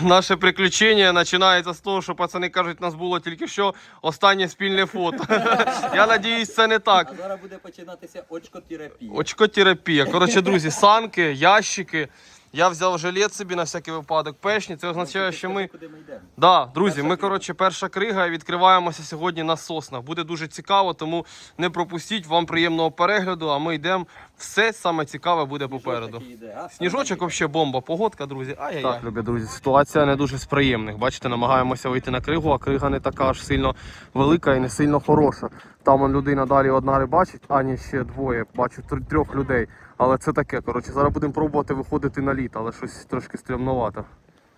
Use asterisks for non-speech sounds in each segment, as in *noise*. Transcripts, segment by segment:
Наше приключення починається з того, що пацани кажуть, нас було тільки що останнє спільне фото. *laughs* Я надіюсь, це не так. А зараз буде починатися очкотерапія. Очкотерапія. Коротше, друзі, санки, ящики. Я взяв жилет собі на всякий випадок. Пешні. Це означає, що ми. Йдемо? Да, друзі, ми коротше перша крига і відкриваємося сьогодні на соснах. Буде дуже цікаво, тому не пропустіть вам приємного перегляду. А ми йдемо. Все саме цікаве буде попереду. Сніжочок взагалі бомба, погодка, друзі. Ай-яй. Так, любі друзі, ситуація не дуже з приємних. Бачите, намагаємося вийти на кригу, а крига не така аж сильно велика і не сильно хороша. Там он людина далі одна рибачить, а ні, ще двоє. Бачу трьох людей. Але це таке. Коротше, зараз будемо пробувати виходити на лід, але щось трошки стрімновато.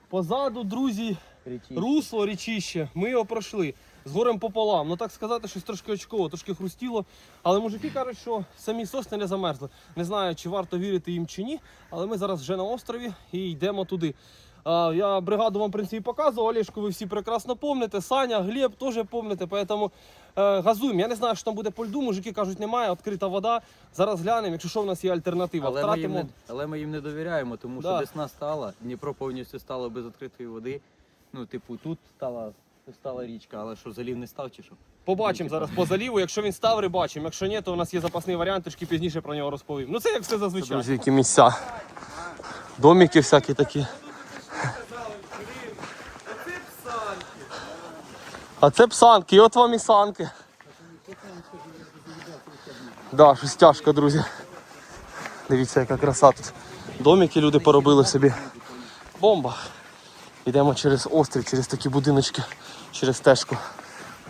Позаду, друзі, Кричіть. русло річище. Ми його пройшли з горем пополам. Ну так сказати, щось трошки очково, трошки хрустіло. Але мужики кажуть, що самі сосни не замерзли. Не знаю, чи варто вірити їм чи ні. Але ми зараз вже на острові і йдемо туди. А, я бригаду вам в принципі показував, Олешку ви всі прекрасно помните. Саня, Глеб теж помните. Поэтому газуємо. Я не знаю, що там буде по льду. Мужики кажуть, немає, відкрита вода. Зараз глянемо, якщо що в нас є альтернатива. Але ми, їм Втратимо. не, але ми їм не довіряємо, тому Да. що весна стала, Дніпро повністю стало без відкритої води. Ну, типу, тут стала, стала річка, але що залів не став чи що? Побачимо зараз по заліву. Якщо він став, рибачимо. Якщо ні, то у нас є запасний варіант, трішки пізніше про нього розповім. Ну це як все зазвичай. Друзі, які місця. Домики всякі такі. А це псанки, і от вам і санки. Да, щось тяжко, друзі. Дивіться, яка краса тут. Домики люди поробили собі. Бомба. Йдемо через острів, через такі будиночки, через стежку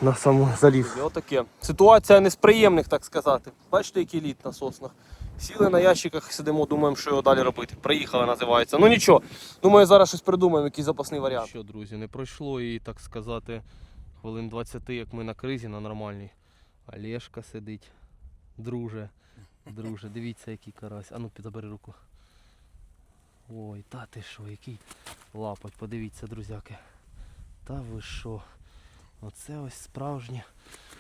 на саму залів. Отаке. Ситуація не з приємних, так сказати. Бачите, який лід на соснах. Сіли на ящиках, сидимо, думаємо, що його далі робити. Приїхали, називається. Ну нічого. Думаю, зараз щось придумаємо, який запасний варіант. Що, друзі, не пройшло і, так сказати, хвилин 20, як ми на кризі, на нормальній. Олешка сидить. Друже. Друже, дивіться, який карась. Ану, підбери руку. Ой, та ти що, який лапоть, подивіться, друзяки. Та ви що? Оце ось справжні,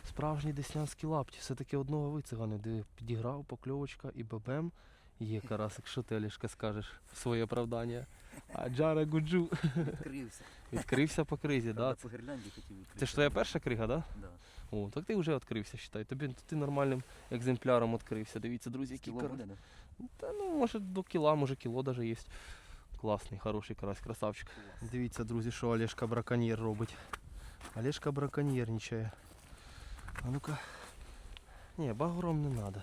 справжні деснянські лапті. Все-таки одного вицигани, де підіграв покльовочка і бебем. Є карасик, що ти, Олешка, скажеш своє оправдання. А Джара Гуджу Відкрився. відкрився по кризі, да? по Гірлянді хотів відкрити. Це ж твоя перша крига, да? Да. О, так ти вже відкрився, считай. Тобі ти нормальним екземпляром відкрився. Дивіться, друзі, який буде, да? Та ну, може до кіла, може кіло даже є. Класний, хороший карась, красавчик. Дивіться, друзі, що Олешка браконьєр робить. Олешка браконьєрничає. А ну-ка. Ні, багром не треба.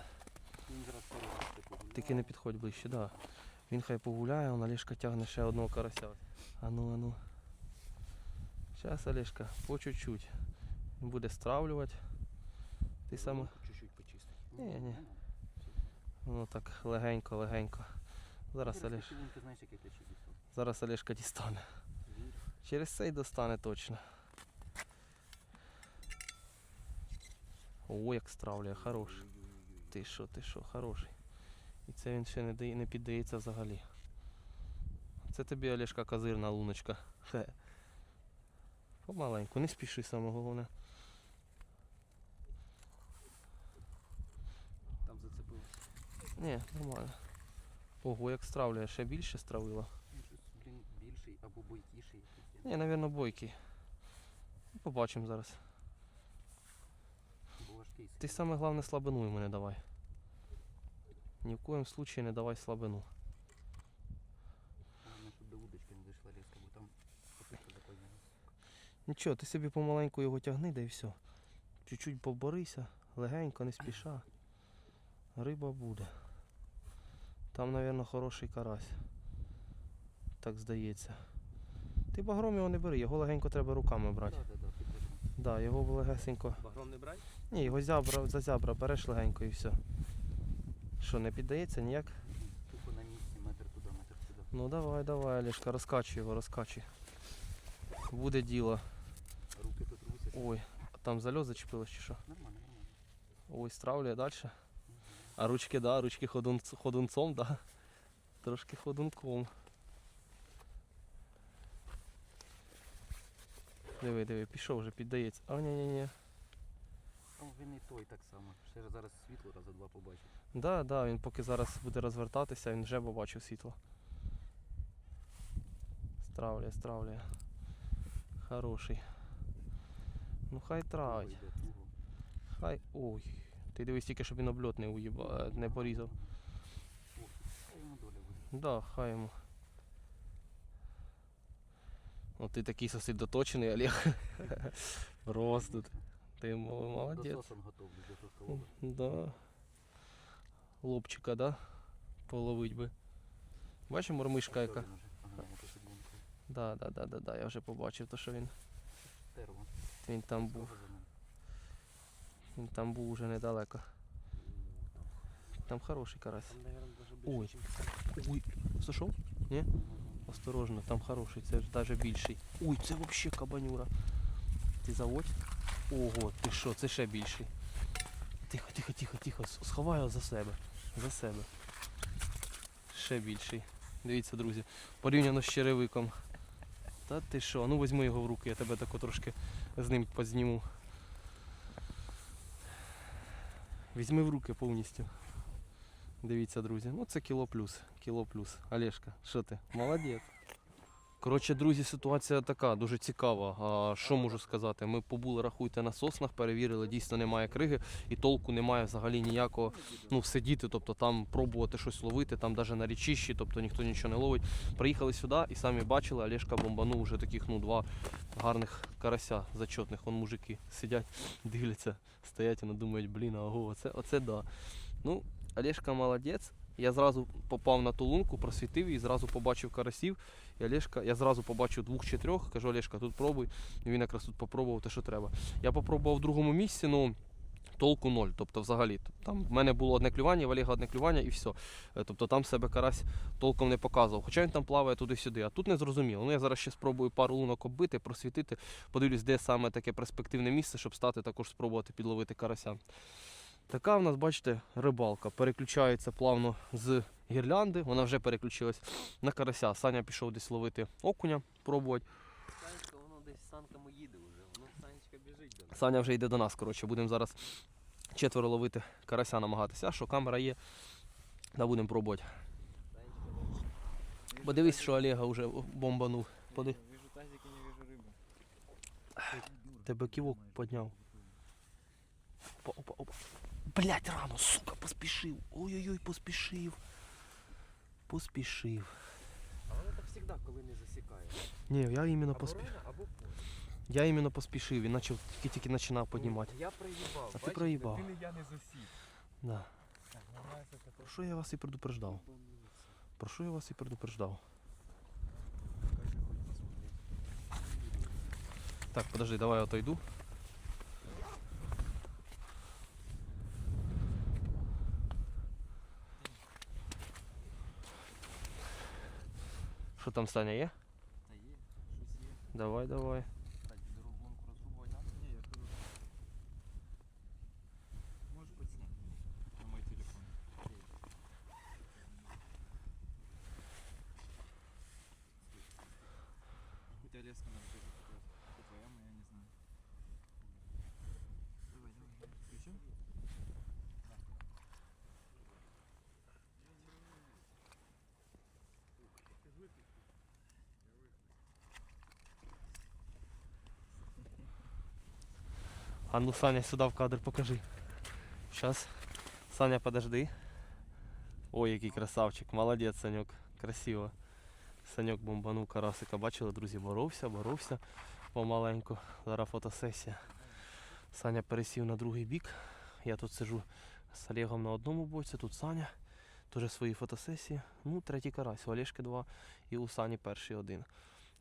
Тільки не підходь ближче, да. Він хай погуляє, он Олешка тягне ще одного карася. А ну, а ну. Зараз Олешка, по чуть-чуть. Він буде стравлювати. Ти саме. Чуть-чуть почистити. Ні, ні. Ну так, легенько, легенько. Зараз Олеш. Ти знаєш, який ти чистив? Зараз Олешка дістане. Через цей достане точно. О, як стравлює, хорош. Ти що, ти що, хороший. І це він ще не, не піддається взагалі. Це тобі Олешка козирна луночка. Хе. Помаленьку, не спіши саме головне. Там зацепив. Ні, нормально. Ого, як стравлює, ще більше стравила. Ну, блін, більший або бойкіший. Ні, напевно, бойкий. Побачимо зараз. Ти саме головне слабину йому не давай. Ні в коєму случаї не давай слабину. Головне, щоб до удочки не дійшла різко, бо там попитка запальнена. Нічого, ти собі помаленьку його тягни, да і все. Чуть-чуть поборися, легенько, не спіша. Риба буде. Там, мабуть, хороший карась. Так здається. Ти багром його не бери, його легенько треба руками брати. Так, так, так, підтримую. Да, його легесенько. Багром не брать? Ні, його зябра, за зябра береш легенько і все. Що, не піддається ніяк? Тупо на місці, метр туди, метр сюди. Ну давай, давай, Олешка, розкачуй його, розкачуй. Буде діло. Руки тут рвуться. Ой, а там зальот зачепилось чи що? Нормально, нормально. Ой, стравлює далі. А ручки, да, ручки ходун, ходунцом, да. Трошки ходунком. Диви, диви, пішов вже, піддається. А ні, ні, ні. Там він і той так само. Ще зараз світло раза два побачить. Да, да, він поки зараз буде розвертатися, він вже побачив світло. Стравлює, стравлює. Хороший. Ну хай травить. Хай. Ой. Ти дивись тільки, щоб він обльот не уїба, не порізав. Да, хай йому. Ну ти такий сосредоточений, Олег. *laughs* Просто. ти. Ти мол- молодець. Готовлю для товстолоба. Да. Лобчика, да? Половить би. Бачимо мормишка яка. Да, да, да, да, да. Я вже побачив, то що він, він там був. Він там був уже недалеко. Там хороший карась. Ой. Ой, зайшов? Ні? Осторожно, там хороший, це навіть більший. Ой, це взагалі кабанюра. Ти заводь. Ого, ти що, це ще більший. Тихо, тихо, тихо, тихо. с- Сховай його за себе. За себе. Ще більший. Дивіться, друзі. Порівняно з черевиком. Та ти що? Ну візьми його в руки, я тебе тако трошки з ним позніму. Візьми в руки повністю. Дивіться, друзі. Ну це кіло плюс. Кіло плюс. Олешка, що ти? Молодець. Коротше, друзі, ситуація така, дуже цікава. А, що можу сказати? Ми побули, рахуйте, на соснах, перевірили, дійсно немає криги, і толку немає взагалі ніякого ну, сидіти, тобто там пробувати щось ловити, там навіть на річищі, тобто ніхто нічого не ловить. Приїхали сюди і самі бачили, Олешка бомбанув вже таких ну, два гарних карася зачетних. Вон мужики сидять, *laughs* дивляться, стоять і думають, блін, ого, оце, оце да. Ну, Олешка молодець. Я зразу попав на ту лунку, просвітив і зразу побачив карасів. І Олешка, я зразу побачив двох чи трьох, кажу, Олешка, тут пробуй. І він якраз тут попробував те, що треба. Я попробував в другому місці, ну толку ноль. Тобто взагалі. Там в мене було одне клювання, в Олега одне клювання і все. Тобто там себе карась толком не показував. Хоча він там плаває туди-сюди, а тут не зрозуміло. Ну я зараз ще спробую пару лунок оббити, просвітити, подивлюсь, де саме таке перспективне місце, щоб стати також спробувати підловити карася. Така в нас, бачите, рибалка. Переключається плавно з гірлянди. Вона вже переключилась на карася. Саня пішов десь ловити окуня, пробувати. Санечка, воно десь санками їде вже. Воно Санечка біжить до нас. Саня вже йде до нас. Коротше, будемо зараз четверо ловити карася, намагатися. А що камера є, да будемо пробувати. Бо дивись, що Олега вже бомбанув. Поди. Вижу тазик і не вижу риби. Тебе ківок підняв. Опа, опа, опа. Блять, рано, сука, поспішив. Ой-ой-ой, поспішив. Поспішив. А воно так завжди, коли не засікає. Ні, я іменно поспішив. рано, або поздно. Я іменно поспішив, він начав тільки-тільки починав піднімати. Я проїбав. А ти проїбав. Ти я не засік. Да. Так, тако. Про що я вас і предупреждав? Про що я вас і предупреждав? Так, подожди, давай я отойду. Що там Саня є? Та є, щось є. Давай, давай. Так, дорогу лунку розрубувати надо? Ні, я кажу. Можеш підсняти на мой телефон. Хотя леска надо тоже показать. Это твоя, моя, не знаю. Давай, давай, давай. Включил? А ну Саня сюда в кадр покажи. Сейчас. Саня, подожди. Ой, який красавчик. Молодець, Саньок. Красиво. Саньок бомбанув карасика. Бачили, друзі, боровся, боровся помаленьку. Зараз фотосесія. Саня пересів на другий бік. Я тут сижу з Олегом на одному боці, тут Саня. Теж свої фотосесії. Ну, третій карась, у Олешки два і у Сані перший один.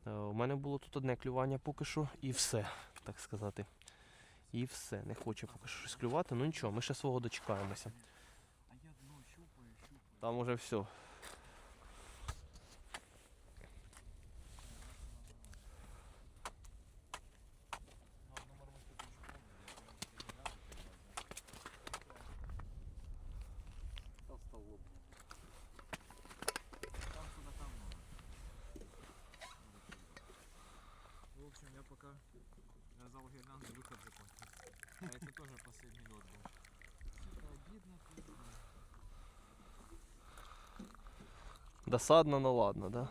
Е, У мене було тут одне клювання поки що і все, так сказати. І все. Не хоче поки що щось клювати, ну нічого, ми ще свого дочекаємося. Там уже все. последний лед был. Типа обидно. Досадно, но ладно, да?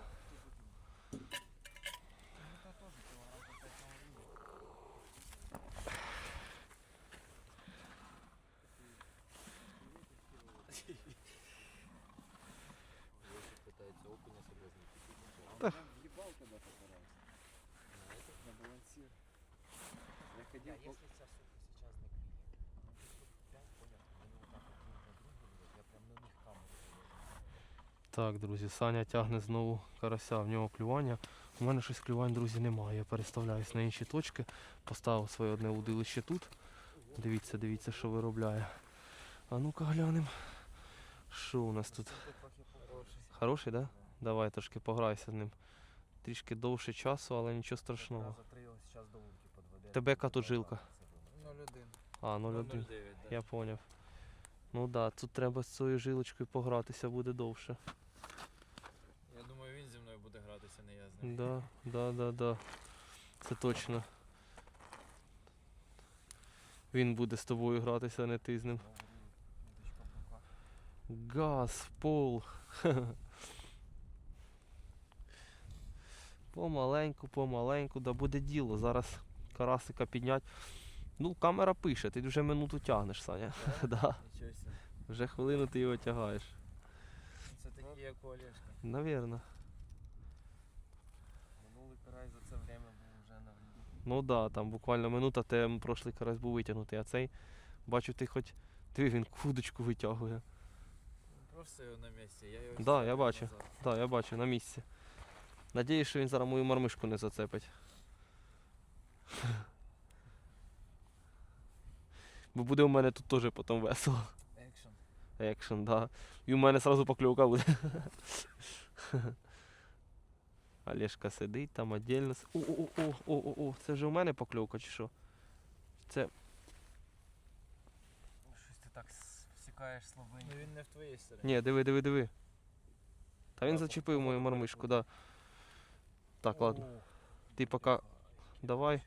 Да. Ебал когда-то. На балансир. Я ходил... Так, друзі, Саня тягне знову карася, в нього клювання. У мене щось клювань, друзі, немає. Я переставляюсь на інші точки. Поставив своє одне удилище тут. Дивіться, дивіться, що виробляє. А ну-ка глянемо. Що у нас тут? Хороший. Так? Да? Давай трошки пограйся з ним. Трішки довше часу, але нічого страшного. Тебе яка тут жилка? 0,1. А, 0,1. 0,9. Я поняв. Ну так, да, тут треба з цією жилочкою погратися, буде довше. Я думаю, він зі мною гратися, не я з ним. Да, да, да, да. Це точно. Він буде з тобою гратися, а не ти з ним. Газ, пол. *laughs* Помаленьку, помаленьку, да буде діло. Зараз карасика піднять. Ну, камера пише, ти вже минуту тягнеш, Саня. да. *laughs* Себе. Вже хвилину ти його тягаєш. Це такі, як у Олешка. Навірно. Минулий карась за це время був вже на льду. Ну так, да, там буквально минута, те прошлий карась був витягнутий, а цей, бачу, ти хоч. Диви, він кудочку витягує. Просто його на місці. Я його Да, я бачу. назад. Так, я бачу, на місці. Надіюсь, що він зараз мою мармишку не зацепить. *laughs* Бо буде у мене тут теж потім весело. Екшн. Екшен, да. І у мене одразу покльовка буде. *laughs* Олешка сидить там отдельно. с- О, о, о, о, о, о, це вже у мене покльовка чи що? Це. Щось ти так всікаєш слабенько. Ну він не в твоїй стороні. Ні, диви, диви, диви. Та він зачепив мою мармишку, да. Так, ладно. Ти поки давай.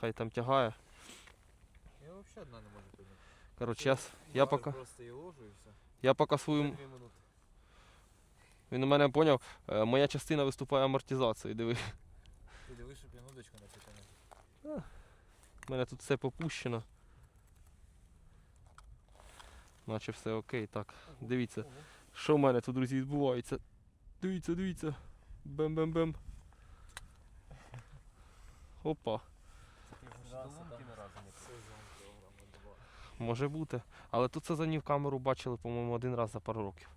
Хай там тягає. Я взагалі одна не можу підняти. Коротше, я, я поки. Просто її ложу і все. Я поки свою. Він у мене поняв, е, моя частина виступає амортизацією. Диви. Ти дивиш, щоб він удочку не. У мене тут все попущено. Наче все окей, так. Дивіться, що в мене тут, друзі, відбувається. Дивіться, дивіться. Бем-бем-бем. Опа, це може бути. Але тут сазанів камеру бачили, по-моєму, один раз за пару років.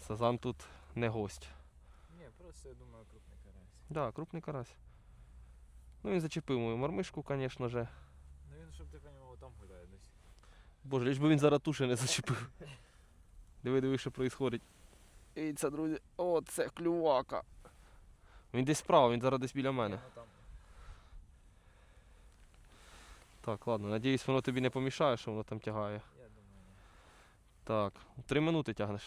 Сазан тут не гость. Ні, просто я думаю, крупний карась. Так, да, крупний карась. Ну він зачепив мою мармишку, звісно же. Ну він, щоб ти розумів, там гуляє десь. Боже, лиш би він зараз туші не зачепив. Диви, диви, що відбувається. Дивіться, друзі. О, це клювака. Він десь справа, він зараз десь біля мене. Ну. Так, ладно, надіюсь, воно тобі не помішає, що воно там тягає. Я думаю. Так, три минути тягнеш.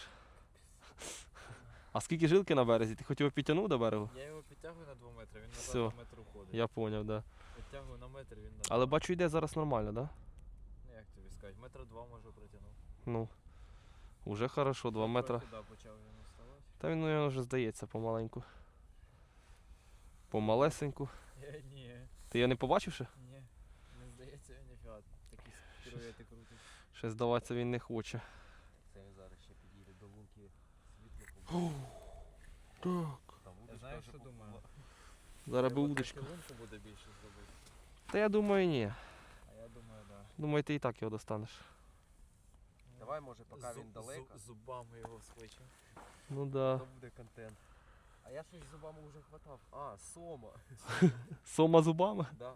А скільки жилки на березі? Ти хоч його підтягнув до берегу? Я його підтягую на 2 метри, він назад Всьо. на метр уходить. Я поняв, да. Підтягую на метр, він на Але бачу, йде зараз нормально, да? Ну, як тобі сказати, метра два може протягнув. Ну. Уже хорошо, два метри. Трохи, да, почав він вставати. Та він, вже здається помаленьку. Помалесеньку. Я, ні, Ти його не побачив ще? ні. Не здається, він ніфіга. Такі піруети крутить. Ще здаватися він не хоче. Це він зараз ще підійде до лунки Так. Я знаю, що думаю. Зараз би удочку. буде більше зробити. Та я думаю, ні. А я думаю, да. Думаю, ти і так його достанеш. Давай, може, поки він далеко, зу- зубами його схвачу. Ну да. то буде контент. А я щось зубами вже хватав. А, сома. *laughs* Сома зубами? Да.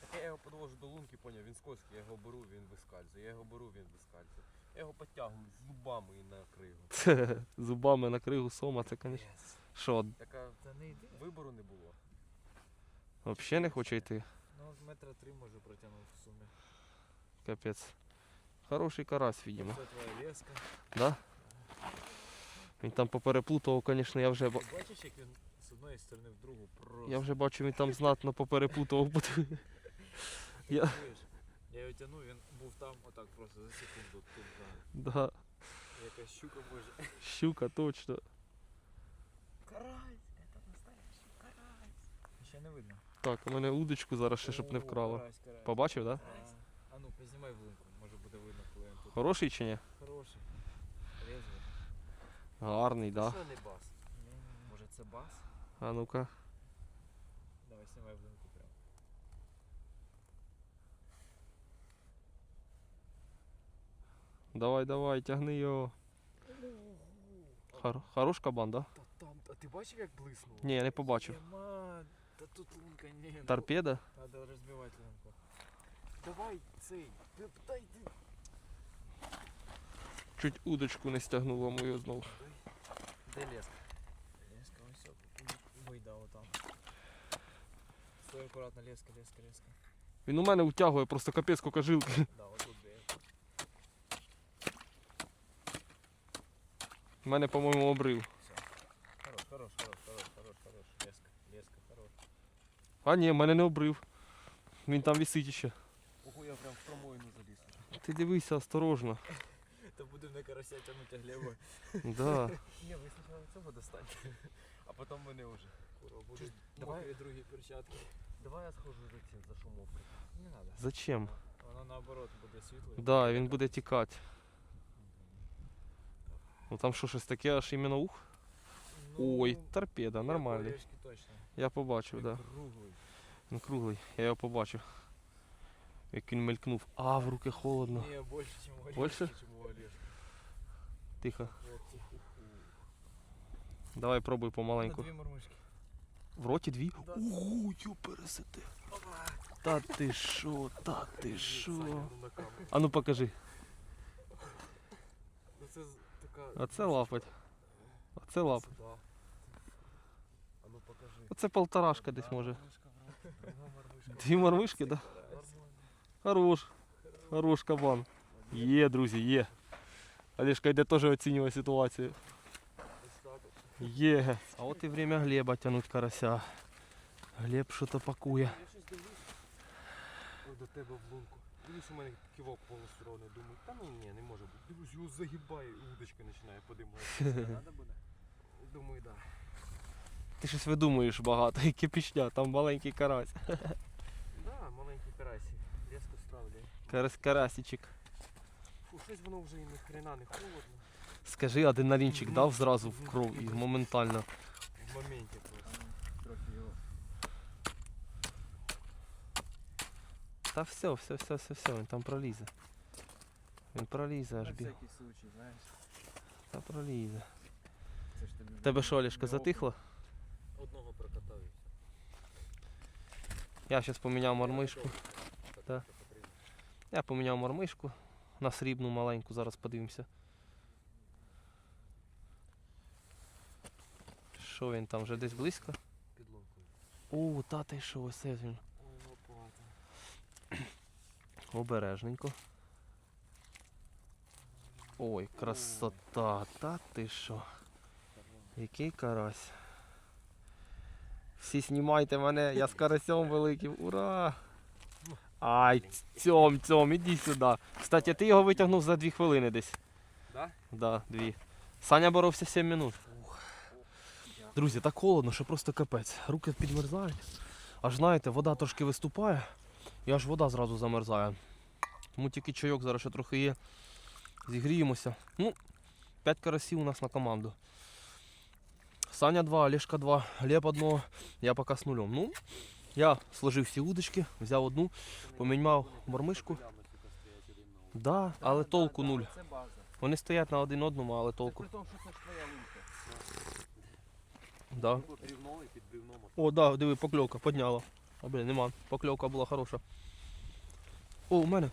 Так я його подвожу до лунки, поняв, він скользкий, я його беру, він вискальзує, я його беру, він вискальзує. Я його підтягую зубами і на кригу. *laughs* Зубами на кригу сома, це, звісно. Що, Така Та не йди. вибору не було. взагалі не хоче йти? Ну, з метра три може протягнув в сумі. Капець. Хороший карась, видимо. Це твоя леска. Да? Він там попереплутував, звісно, я вже, Ти бачиш, як він з одної сторони в другу просто. я вже бачу, він там знатно попереплутував. *laughs* я- Я його тягну, він був там отак просто за секунду тут. Да. Якась щука може. Щука, точно. Карась, це настоящий карась. Ще не видно. Так, у мене удочку зараз ще щоб не О, вкрала. карась, карась. Побачив, так? Да? А, ну, познімай в лунку, може буде видно, коли він тут. Хороший чи ні? Хороший. Резвий. Гарний, Да. да. Що не бас? Може це бас? А ну-ка. Давай, знімай в лунку прям. Давай, давай, тягни його. Хор- хорош кабан, да? Та там, а ти бачив як блиснуло? Ні, я не побачив. Єма, та тут лунка не. Торпеда? Надо розбивати лунку. Давай цей. Дай ти. Чуть удочку не стягнуло мою знову. Де леска? Леска, ось все. Вийда отам. Стой акуратно, леска, леска, леска. Він у мене утягує просто капець скільки жилки. Да, отут де. У мене, по-моєму, обрив. Хорош, хорош, хорош, хорош, хорош, хорош. Леска, леска, хорош. А ні, в мене не обрив. Він там висить ще. Ого, я прям в промоїну заліз. Ти дивися, осторожно. Та будемо на карася тягнути глебою. Да. *laughs* Ні, ви спочатку цього достаньте, а потім мене вже. Кура, будуть давай- мокрі другі перчатки. Давай я схожу за цим, за шумовкою. Не надо. Зачем? Воно наоборот буде світло. Да, він буде тікати. Ну там що щось таке, аж іменно ух. Ой, торпеда, нормальний. Точно. Я побачив, да. Круглий. Він круглий, я його побачив. Як він мелькнув. А, в руки холодно. Не, больше, чем у Больше? Чем у Тихо. Тихо. Давай пробуй помаленьку. дві мормишки. В роті дві. Да. Ого, ю пересете. Та ти шо, та ти шо. ну. А ну покажи. Ну це з- така... А це лапать. А це лап. Да. А ну покажи. Оце полторашка десь може. Мормишка в роті, друга мормишка. Дві мормишки, да? Хорош. Хорош кабан. Є, друзі, є. Олежка йде теж оцінює ситуацію. Є. А от і время Глеба тянуть карася. Глеб що-то пакує. Я щось дивлюсь. Ой, до тебе в лунку. Дивлюсь, у мене кивок повністю. Думаю, та ну ні, не може бути. Дивлюсь, його загибає і удочка починає подимати. *laughs* Надо буде? Думаю, да. Ти щось видумуєш багато, і кипішня, там маленький карась. *laughs* Да, маленький карасик. Різко ставлю. Карась карасічик. Фу, щось воно вже і ні хрена не холодно. Скажи, адреналінчик дав зразу в кров і моментально. В моменті просто. Трохи його. Та все, все, все, все, все, він там пролізе. Він пролізе аж біг. случай, знаєш. Та пролізе. Це ж тобі... Тебе що, Олешка, затихло? Одного прокатав і все. Я зараз поміняв мормишку. Так. Я поміняв мормишку на срібну маленьку, зараз подивимося. Що він там вже десь близько? Під лункою. О, та ти що, ось він. Обережненько. Ой, красота, та ти що. Який карась. Всі знімайте мене, я з карасем великим. Ура! Ай, цьом, цьом, іди сюди. Кстати, ти його витягнув за дві хвилини десь. Да? Да, дві. Саня боровся 7 минут. Друзі, так холодно, що просто капець. Руки підмерзають. Аж знаєте, вода трошки виступає, і аж вода зразу замерзає. Тому тільки чайок зараз ще трохи є. Зігріємося. Ну, 5 карасів у нас на команду. Саня 2, Олешка 2, Глеб одного, я поки з нулем. Ну, я сложив всі удочки, взяв одну, поміняв мормишку. Да, але толку нуль. Вони стоять на один одному, але толку. Да. О, да, диви, покльовка, подняла. А блін, нема. Покльовка була хороша. О, у мене.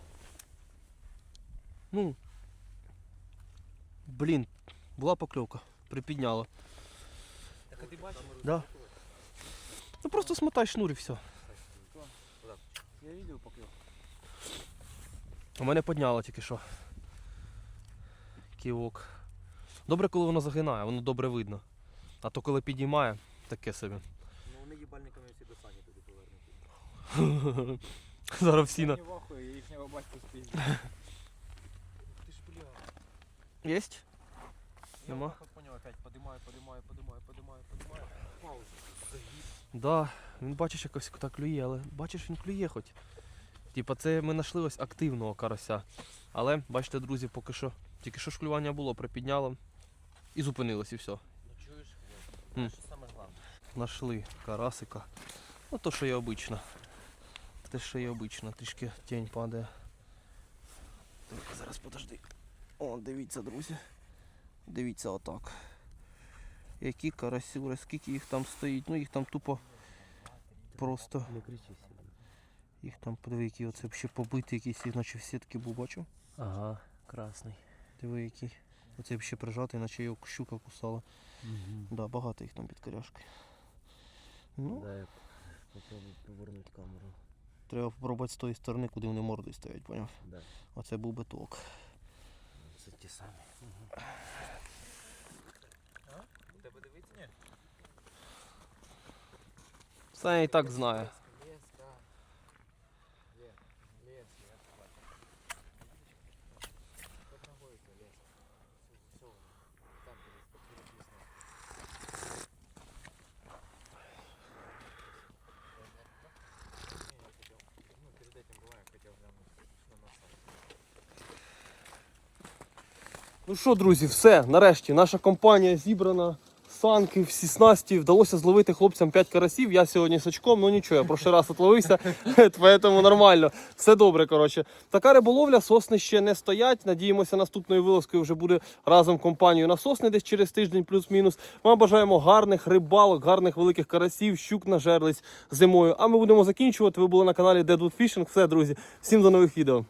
Ну. Блін, була покльовка. Припідняла. Так а ти бачиш? Да. Ну просто смотай шнур і все. Я видел поклев. У мене підняло тільки що. Ківок. Добре, коли воно загинає, воно добре видно. А то коли підіймає, таке собі. Ну вони їбальниками всі до сані туди повернуті. *laughs* Зараз всі на. я їхнього батька спіздив. Ти ж бля. Єсть? Я Нема? отак поняв, опять подимаю, подимаю, подимаю, подимаю, подимаю. Пауза. Загиб. Да, він бачиш якось так клює, але бачиш, він клює хоч. Типа це ми знайшли ось активного карася. Але бачите, друзі, поки що тільки що ж клювання було, припідняло і зупинилось і все. Ну чуєш? М. Що саме головне? Нашли карасика. Ну то, що і обично. Те, що і обично, трішки тінь падає. Так, зараз подожди. О, дивіться, друзі. Дивіться отак. Які карасюри, скільки їх там стоїть. Ну їх там тупо просто. Їх там подиви, які оце ще побиті якісь, наче в сітки був, бачив? Ага, красний. Диви який. Оце ще прижатий, наче його щука кусала. Угу. Да, багато їх там під коряшкою. Ну, Дай я попробую повернути камеру. Треба попробувати з тої сторони, куди вони мордою стоять, поняв? Да. Оце був би ток. Це ті самі. У тебе дивиться, ні? Це я і так знаю. Ну що, друзі, все, нарешті наша компанія зібрана. Санки, всі снасті, вдалося зловити хлопцям 5 карасів. Я сьогодні з очком, ну нічого, я прошлий раз отловився, *laughs* тому нормально. Все добре, коротше. Така риболовля, сосни ще не стоять. Надіємося, наступною вилазкою вже буде разом компанією на сосни десь через тиждень, плюс-мінус. Вам бажаємо гарних рибалок, гарних великих карасів, щук нажерлись зимою. А ми будемо закінчувати. Ви були на каналі Deadwood Fishing. Все, друзі, всім до нових відео.